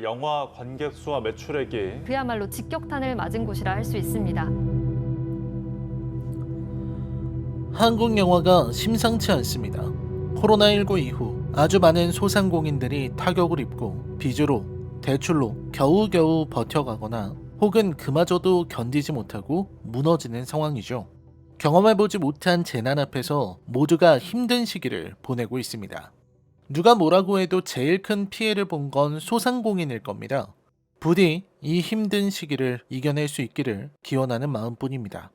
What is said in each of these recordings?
영화 관객 수와 매출액이 그야말로 직격탄을 맞은 곳이라 할 수 있습니다. 한국 영화가 심상치 않습니다. 코로나19 이후 아주 많은 소상공인들이 타격을 입고 빚으로 대출로 겨우겨우 버텨가거나 혹은 그마저도 견디지 못하고 무너지는 상황이죠. 경험해보지 못한 재난 앞에서 모두가 힘든 시기를 보내고 있습니다. 누가 뭐라고 해도 제일 큰 피해를 본 건 소상공인일 겁니다. 부디 이 힘든 시기를 이겨낼 수 있기를 기원하는 마음뿐입니다.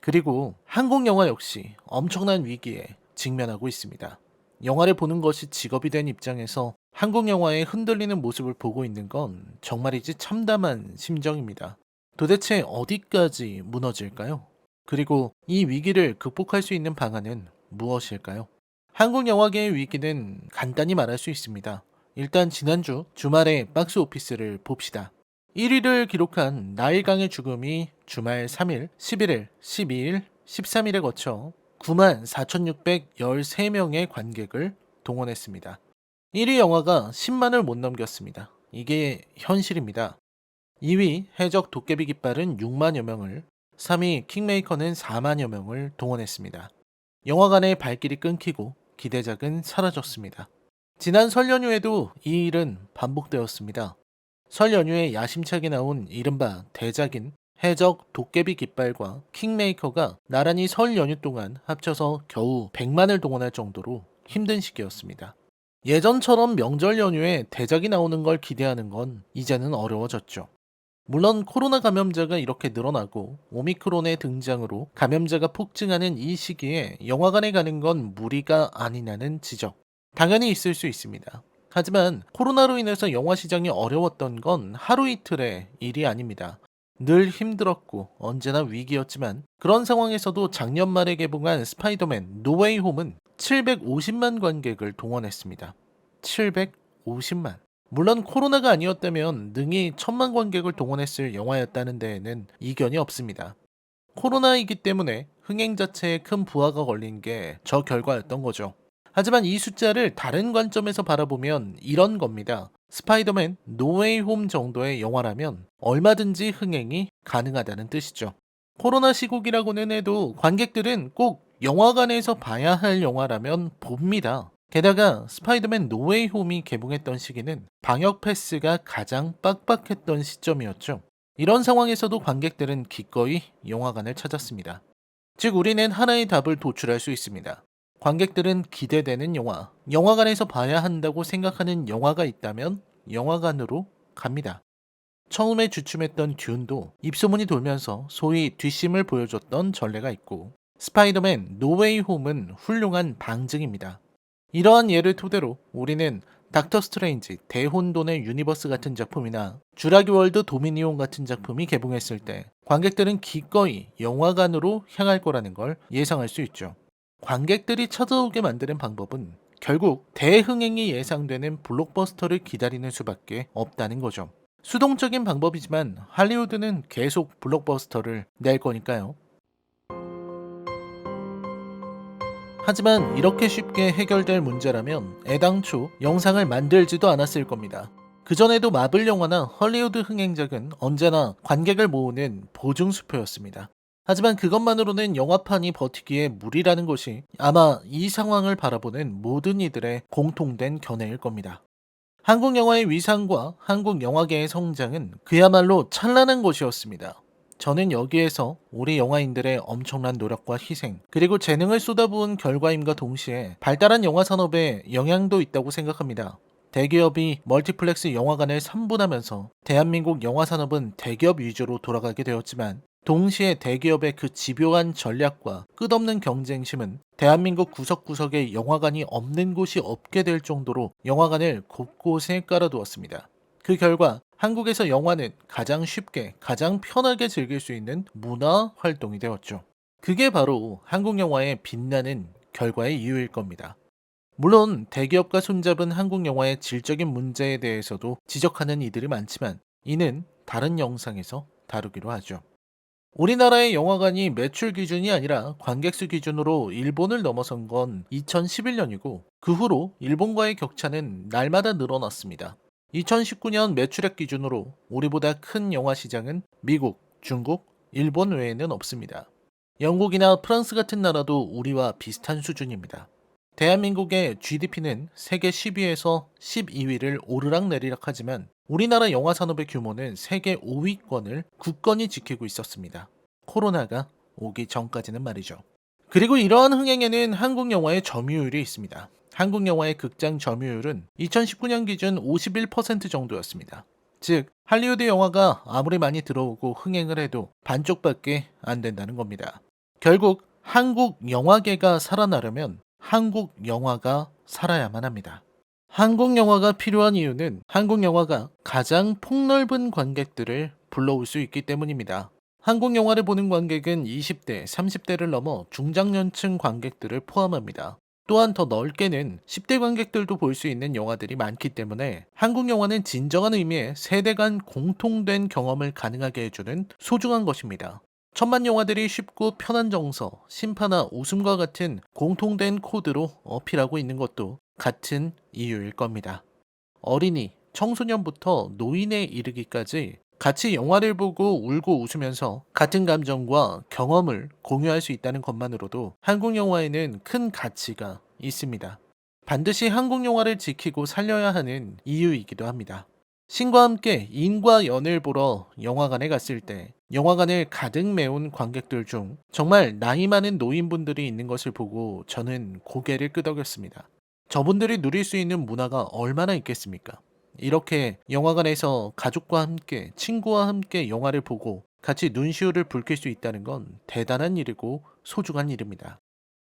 그리고 한국 영화 역시 엄청난 위기에 직면하고 있습니다. 영화를 보는 것이 직업이 된 입장에서 한국 영화의 흔들리는 모습을 보고 있는 건 정말이지 참담한 심정입니다. 도대체 어디까지 무너질까요? 그리고 이 위기를 극복할 수 있는 방안은 무엇일까요? 한국 영화계의 위기는 간단히 말할 수 있습니다. 일단 지난주 주말에 박스 오피스를 봅시다. 1위를 기록한 나일강의 죽음이 주말 3일, 11일, 12일, 13일에 거쳐 9만 4,613명의 관객을 동원했습니다. 1위 영화가 10만을 못 넘겼습니다. 이게 현실입니다. 2위 해적 도깨비 깃발은 6만여 명을, 3위 킹메이커는 4만여 명을 동원했습니다. 영화관의 발길이 끊기고 기대작은 사라졌습니다. 지난 설 연휴에도 이 일은 반복되었습니다. 설 연휴에 야심차게 나온 이른바 대작인 해적 도깨비 깃발과 킹메이커가 나란히 설 연휴 동안 합쳐서 겨우 100만을 동원할 정도로 힘든 시기였습니다. 예전처럼 명절 연휴에 대작이 나오는 걸 기대하는 건 이제는 어려워졌죠. 물론 코로나 감염자가 이렇게 늘어나고 오미크론의 등장으로 감염자가 폭증하는 이 시기에 영화관에 가는 건 무리가 아니냐는 지적. 당연히 있을 수 있습니다. 하지만 코로나로 인해서 영화 시장이 어려웠던 건 하루 이틀의 일이 아닙니다. 늘 힘들었고 언제나 위기였지만 그런 상황에서도 작년 말에 개봉한 스파이더맨 노웨이 홈은 750만 관객을 동원했습니다. 750만. 물론 코로나가 아니었다면 능히 천만 관객을 동원했을 영화였다는 데에는 이견이 없습니다. 코로나이기 때문에 흥행 자체에 큰 부하가 걸린 게 저 결과였던 거죠. 하지만 이 숫자를 다른 관점에서 바라보면 이런 겁니다. 스파이더맨 노웨이 홈 정도의 영화라면 얼마든지 흥행이 가능하다는 뜻이죠. 코로나 시국이라고는 해도 관객들은 꼭 영화관에서 봐야 할 영화라면 봅니다. 게다가 스파이더맨 노웨이 홈이 개봉했던 시기는 방역 패스가 가장 빡빡했던 시점이었죠. 이런 상황에서도 관객들은 기꺼이 영화관을 찾았습니다. 즉, 우리는 하나의 답을 도출할 수 있습니다. 관객들은 기대되는 영화, 영화관에서 봐야 한다고 생각하는 영화가 있다면 영화관으로 갑니다. 처음에 주춤했던 듄도 입소문이 돌면서 소위 뒷심을 보여줬던 전례가 있고 스파이더맨 노웨이 홈은 훌륭한 방증입니다. 이러한 예를 토대로 우리는 닥터 스트레인지 대혼돈의 유니버스 같은 작품이나 주라기 월드 도미니온 같은 작품이 개봉했을 때 관객들은 기꺼이 영화관으로 향할 거라는 걸 예상할 수 있죠. 관객들이 찾아오게 만드는 방법은 결국 대흥행이 예상되는 블록버스터를 기다리는 수밖에 없다는 거죠. 수동적인 방법이지만 할리우드는 계속 블록버스터를 낼 거니까요. 하지만 이렇게 쉽게 해결될 문제라면 애당초 영상을 만들지도 않았을 겁니다. 그전에도 마블 영화나 헐리우드 흥행작은 언제나 관객을 모으는 보증수표였습니다. 하지만 그것만으로는 영화판이 버티기에 무리라는 것이 아마 이 상황을 바라보는 모든 이들의 공통된 견해일 겁니다. 한국 영화의 위상과 한국 영화계의 성장은 그야말로 찬란한 것이었습니다. 저는 여기에서 우리 영화인들의 엄청난 노력과 희생, 그리고 재능을 쏟아부은 결과임과 동시에 발달한 영화 산업에 영향도 있다고 생각합니다. 대기업이 멀티플렉스 영화관을 3분하면서 대한민국 영화 산업은 대기업 위주로 돌아가게 되었지만 동시에 대기업의 그 집요한 전략과 끝없는 경쟁심은 대한민국 구석구석에 영화관이 없는 곳이 없게 될 정도로 영화관을 곳곳에 깔아두었습니다. 그 결과 한국에서 영화는 가장 쉽게, 가장 편하게 즐길 수 있는 문화 활동이 되었죠. 그게 바로 한국 영화의 빛나는 결과의 이유일 겁니다. 물론 대기업과 손잡은 한국 영화의 질적인 문제에 대해서도 지적하는 이들이 많지만 이는 다른 영상에서 다루기로 하죠. 우리나라의 영화관이 매출 기준이 아니라 관객수 기준으로 일본을 넘어선 건 2011년이고 그 후로 일본과의 격차는 날마다 늘어났습니다. 2019년 매출액 기준으로 우리보다 큰 영화 시장은 미국, 중국, 일본 외에는 없습니다. 영국이나 프랑스 같은 나라도 우리와 비슷한 수준입니다. 대한민국의 GDP는 세계 10위에서 12위를 오르락내리락 하지만 우리나라 영화 산업의 규모는 세계 5위권을 굳건히 지키고 있었습니다. 코로나가 오기 전까지는 말이죠. 그리고 이러한 흥행에는 한국 영화의 점유율이 있습니다. 한국 영화의 극장 점유율은 2019년 기준 51% 정도였습니다. 즉, 할리우드 영화가 아무리 많이 들어오고 흥행을 해도 반쪽밖에 안 된다는 겁니다. 결국 한국 영화계가 살아나려면 한국 영화가 살아야만 합니다. 한국 영화가 필요한 이유는 한국 영화가 가장 폭넓은 관객들을 불러올 수 있기 때문입니다. 한국 영화를 보는 관객은 20대, 30대를 넘어 중장년층 관객들을 포함합니다. 또한 더 넓게는 10대 관객들도 볼 수 있는 영화들이 많기 때문에 한국 영화는 진정한 의미의 세대 간 공통된 경험을 가능하게 해주는 소중한 것입니다. 천만 영화들이 쉽고 편한 정서, 심파나 웃음과 같은 공통된 코드로 어필하고 있는 것도 같은 이유일 겁니다. 어린이, 청소년부터 노인에 이르기까지 같이 영화를 보고 울고 웃으면서 같은 감정과 경험을 공유할 수 있다는 것만으로도 한국 영화에는 큰 가치가 있습니다. 반드시 한국 영화를 지키고 살려야 하는 이유이기도 합니다. 신과 함께 인과 연을 보러 영화관에 갔을 때 영화관을 가득 메운 관객들 중 정말 나이 많은 노인분들이 있는 것을 보고 저는 고개를 끄덕였습니다. 저분들이 누릴 수 있는 문화가 얼마나 있겠습니까? 이렇게 영화관에서 가족과 함께 친구와 함께 영화를 보고 같이 눈시울을 붉힐 수 있다는 건 대단한 일이고 소중한 일입니다.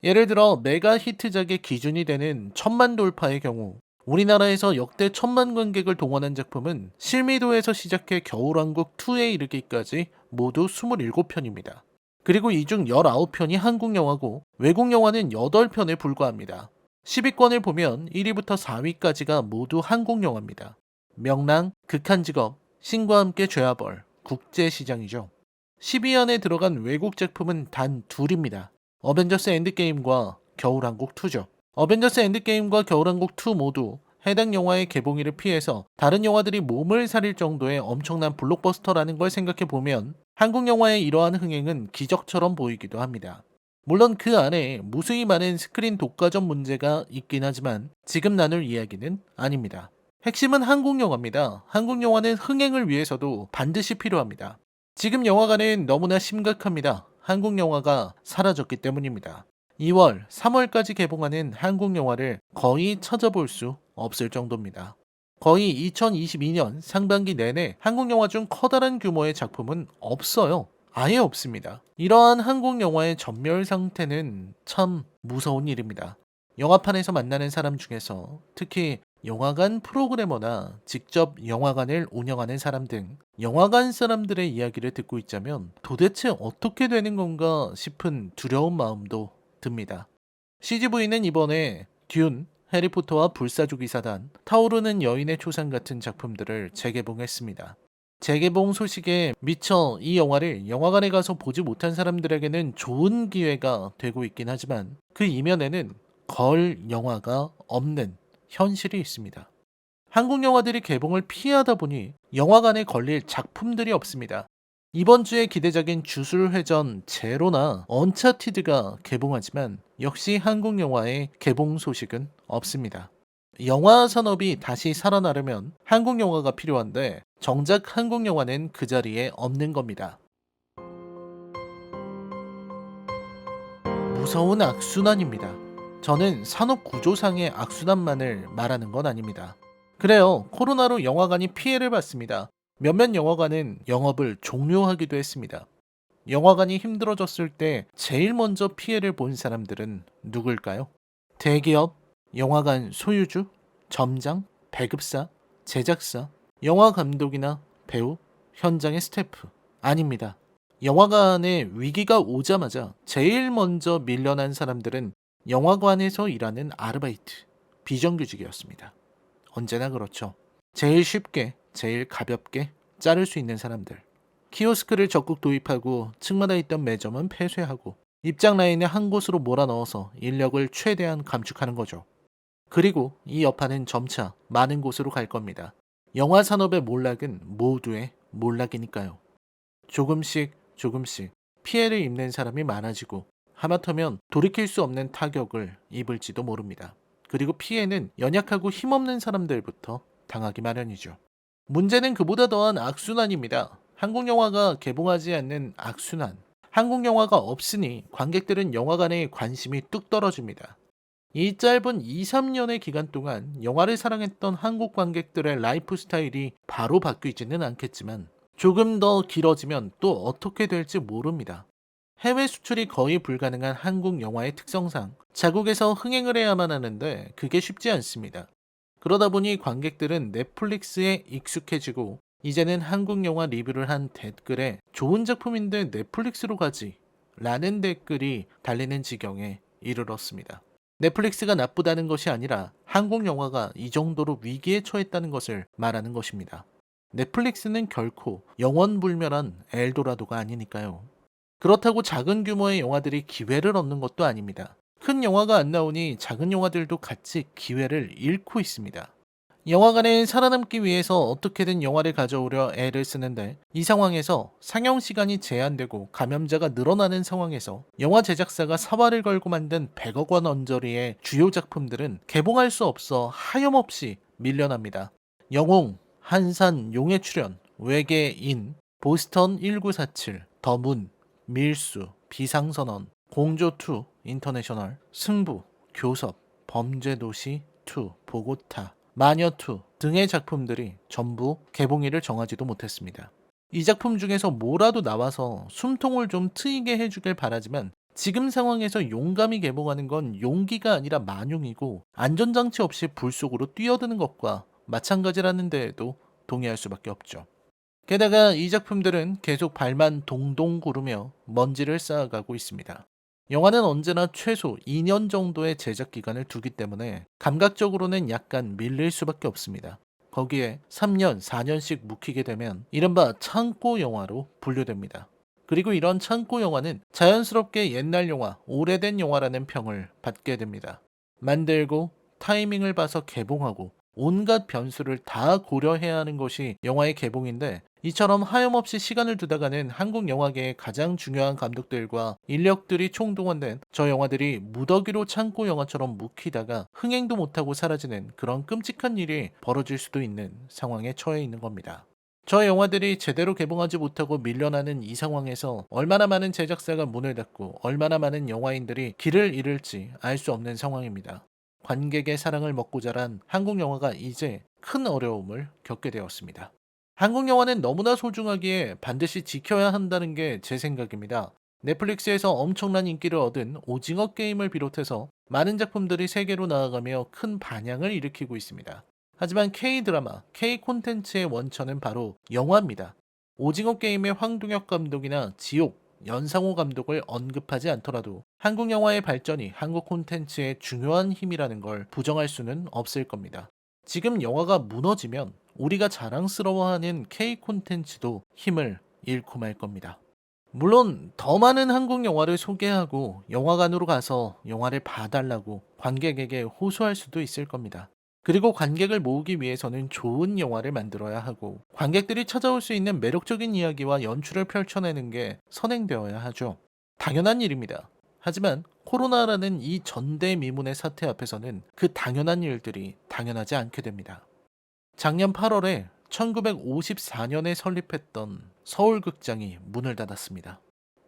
예를 들어 메가 히트작의 기준이 되는 천만 돌파의 경우 우리나라에서 역대 천만 관객을 동원한 작품은 실미도에서 시작해 겨울왕국 2에 이르기까지 모두 27편입니다. 그리고 이 중 19편이 한국 영화고 외국 영화는 8편에 불과합니다. 10위권을 보면 1위부터 4위까지가 모두 한국 영화입니다. 명랑, 극한직업, 신과 함께 죄와벌, 국제시장이죠. 10위 안에 들어간 외국 작품은 단 둘입니다. 어벤져스 엔드게임과 겨울왕국 2죠. 어벤져스 엔드게임과 겨울왕국 2 모두 해당 영화의 개봉일을 피해서 다른 영화들이 몸을 사릴 정도의 엄청난 블록버스터라는 걸 생각해 보면 한국 영화의 이러한 흥행은 기적처럼 보이기도 합니다. 물론 그 안에 무수히 많은 스크린 독과점 문제가 있긴 하지만 지금 나눌 이야기는 아닙니다. 핵심은 한국 영화입니다. 한국 영화는 흥행을 위해서도 반드시 필요합니다. 지금 영화관은 너무나 심각합니다. 한국 영화가 사라졌기 때문입니다. 2월, 3월까지 개봉하는 한국 영화를 거의 찾아볼 수 없을 정도입니다. 거의 2022년 상반기 내내 한국 영화 중 커다란 규모의 작품은 없어요. 아예 없습니다. 이러한 한국 영화의 전멸 상태는 참 무서운 일입니다. 영화판에서 만나는 사람 중에서 특히 영화관 프로그래머나 직접 영화관을 운영하는 사람 등 영화관 사람들의 이야기를 듣고 있자면 도대체 어떻게 되는 건가 싶은 두려운 마음도 듭니다. CGV는 이번에 듄, 해리포터와 불사조 기 사단, 타오르는 여인의 초상 같은 작품들을 재개봉했습니다. 재개봉 소식에 미처 이 영화를 영화관에 가서 보지 못한 사람들에게는 좋은 기회가 되고 있긴 하지만 그 이면에는 걸 영화가 없는 현실이 있습니다. 한국 영화들이 개봉을 피하다 보니 영화관에 걸릴 작품들이 없습니다. 이번 주에 기대작인 주술회전 제로나 언차티드가 개봉하지만 역시 한국 영화의 개봉 소식은 없습니다. 영화 산업이 다시 살아나려면 한국 영화가 필요한데 정작 한국 영화는 그 자리에 없는 겁니다. 무서운 악순환입니다. 저는 산업 구조상의 악순환만을 말하는 건 아닙니다. 그래요. 코로나로 영화관이 피해를 봤습니다. 몇몇 영화관은 영업을 종료하기도 했습니다. 영화관이 힘들어졌을 때 제일 먼저 피해를 본 사람들은 누굴까요? 대기업, 영화관 소유주, 점장, 배급사, 제작사, 영화 감독이나 배우, 현장의 스태프. 아닙니다. 영화관에 위기가 오자마자 제일 먼저 밀려난 사람들은 영화관에서 일하는 아르바이트, 비정규직이었습니다. 언제나 그렇죠. 제일 쉽게, 제일 가볍게 자를 수 있는 사람들. 키오스크를 적극 도입하고 층마다 있던 매점은 폐쇄하고 입장 라인에 한 곳으로 몰아넣어서 인력을 최대한 감축하는 거죠. 그리고 이 여파는 점차 많은 곳으로 갈 겁니다. 영화 산업의 몰락은 모두의 몰락이니까요. 조금씩 조금씩 피해를 입는 사람이 많아지고 하마터면 돌이킬 수 없는 타격을 입을지도 모릅니다. 그리고 피해는 연약하고 힘없는 사람들부터 당하기 마련이죠. 문제는 그보다 더한 악순환입니다. 한국 영화가 개봉하지 않는 악순환. 한국 영화가 없으니 관객들은 영화관에 관심이 뚝 떨어집니다. 이 짧은 2, 3년의 기간 동안 영화를 사랑했던 한국 관객들의 라이프 스타일이 바로 바뀌지는 않겠지만 조금 더 길어지면 또 어떻게 될지 모릅니다. 해외 수출이 거의 불가능한 한국 영화의 특성상 자국에서 흥행을 해야만 하는데 그게 쉽지 않습니다. 그러다 보니 관객들은 넷플릭스에 익숙해지고 이제는 한국 영화 리뷰를 한 댓글에 좋은 작품인데 넷플릭스로 가지 라는 댓글이 달리는 지경에 이르렀습니다. 넷플릭스가 나쁘다는 것이 아니라 한국 영화가 이 정도로 위기에 처했다는 것을 말하는 것입니다. 넷플릭스는 결코 영원불멸한 엘도라도가 아니니까요. 그렇다고 작은 규모의 영화들이 기회를 얻는 것도 아닙니다. 큰 영화가 안 나오니 작은 영화들도 같이 기회를 잃고 있습니다. 영화관에 살아남기 위해서 어떻게든 영화를 가져오려 애를 쓰는데 이 상황에서 상영 시간이 제한되고 감염자가 늘어나는 상황에서 영화 제작사가 사활을 걸고 만든 100억 원 언저리의 주요 작품들은 개봉할 수 없어 하염없이 밀려납니다. 영웅, 한산 용의 출연, 외계인, 보스턴 1947, 더문, 밀수, 비상선언, 공조2, 인터내셔널, 승부, 교섭, 범죄도시 2, 보고타, 마녀2 등의 작품들이 전부 개봉일을 정하지도 못했습니다. 이 작품 중에서 뭐라도 나와서 숨통을 좀 트이게 해주길 바라지만 지금 상황에서 용감히 개봉하는 건 용기가 아니라 만용이고 안전장치 없이 불 속으로 뛰어드는 것과 마찬가지라는 데에도 동의할 수밖에 없죠. 게다가 이 작품들은 계속 발만 동동 구르며 먼지를 쌓아가고 있습니다. 영화는 언제나 최소 2년 정도의 제작 기간을 두기 때문에 감각적으로는 약간 밀릴 수밖에 없습니다. 거기에 3년, 4년씩 묵히게 되면 이른바 창고 영화로 분류됩니다. 그리고 이런 창고 영화는 자연스럽게 옛날 영화, 오래된 영화라는 평을 받게 됩니다. 만들고 타이밍을 봐서 개봉하고 온갖 변수를 다 고려해야 하는 것이 영화의 개봉인데 이처럼 하염없이 시간을 두다가는 한국 영화계의 가장 중요한 감독들과 인력들이 총동원된 저 영화들이 무더기로 창고 영화처럼 묵히다가 흥행도 못하고 사라지는 그런 끔찍한 일이 벌어질 수도 있는 상황에 처해 있는 겁니다. 저 영화들이 제대로 개봉하지 못하고 밀려나는 이 상황에서 얼마나 많은 제작사가 문을 닫고 얼마나 많은 영화인들이 길을 잃을지 알 수 없는 상황입니다. 관객의 사랑을 먹고 자란 한국 영화가 이제 큰 어려움을 겪게 되었습니다. 한국 영화는 너무나 소중하기에 반드시 지켜야 한다는 게 제 생각입니다. 넷플릭스에서 엄청난 인기를 얻은 오징어 게임을 비롯해서 많은 작품들이 세계로 나아가며 큰 반향을 일으키고 있습니다. 하지만 K-드라마, K 콘텐츠의 원천은 바로 영화입니다. 오징어 게임의 황동혁 감독이나 지옥, 연상호 감독을 언급하지 않더라도 한국 영화의 발전이 한국 콘텐츠의 중요한 힘이라는 걸 부정할 수는 없을 겁니다. 지금 영화가 무너지면 우리가 자랑스러워하는 K 콘텐츠도 힘을 잃고 말 겁니다. 물론 더 많은 한국 영화를 소개하고 영화관으로 가서 영화를 봐달라고 관객에게 호소할 수도 있을 겁니다. 그리고 관객을 모으기 위해서는 좋은 영화를 만들어야 하고 관객들이 찾아올 수 있는 매력적인 이야기와 연출을 펼쳐내는 게 선행되어야 하죠. 당연한 일입니다. 하지만 코로나라는 이 전대미문의 사태 앞에서는 그 당연한 일들이 당연하지 않게 됩니다. 작년 8월에 1954년에 설립했던 서울극장이 문을 닫았습니다.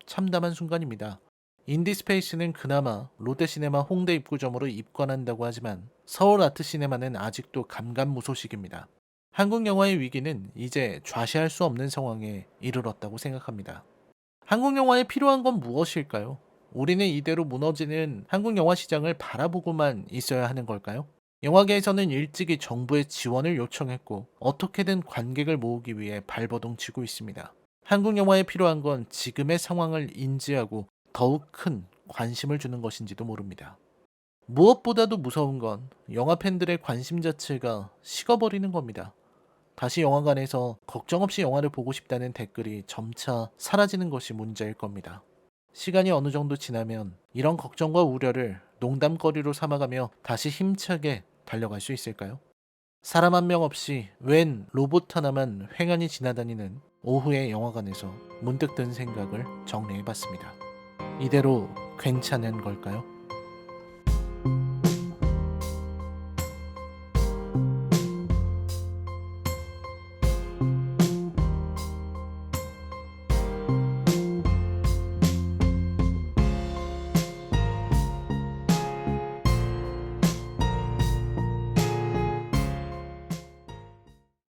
참담한 순간입니다. 인디스페이스는 그나마 롯데시네마 홍대 입구점으로 입관한다고 하지만 서울 아트시네마는 아직도 감감무소식입니다. 한국 영화의 위기는 이제 좌시할 수 없는 상황에 이르렀다고 생각합니다. 한국 영화에 필요한 건 무엇일까요? 우리는 이대로 무너지는 한국 영화 시장을 바라보고만 있어야 하는 걸까요? 영화계에서는 일찍이 정부의 지원을 요청했고 어떻게든 관객을 모으기 위해 발버둥 치고 있습니다. 한국 영화에 필요한 건 지금의 상황을 인지하고 더욱 큰 관심을 주는 것인지도 모릅니다. 무엇보다도 무서운 건 영화 팬들의 관심 자체가 식어버리는 겁니다. 다시 영화관에서 걱정 없이 영화를 보고 싶다는 댓글이 점차 사라지는 것이 문제일 겁니다. 시간이 어느 정도 지나면 이런 걱정과 우려를 농담거리로 삼아가며 다시 힘차게 달려갈 수 있을까요? 사람 한 명 없이 웬 로봇 하나만 횡하니 지나다니는 오후의 영화관에서 문득 든 생각을 정리해 봤습니다. 이대로 괜찮은 걸까요?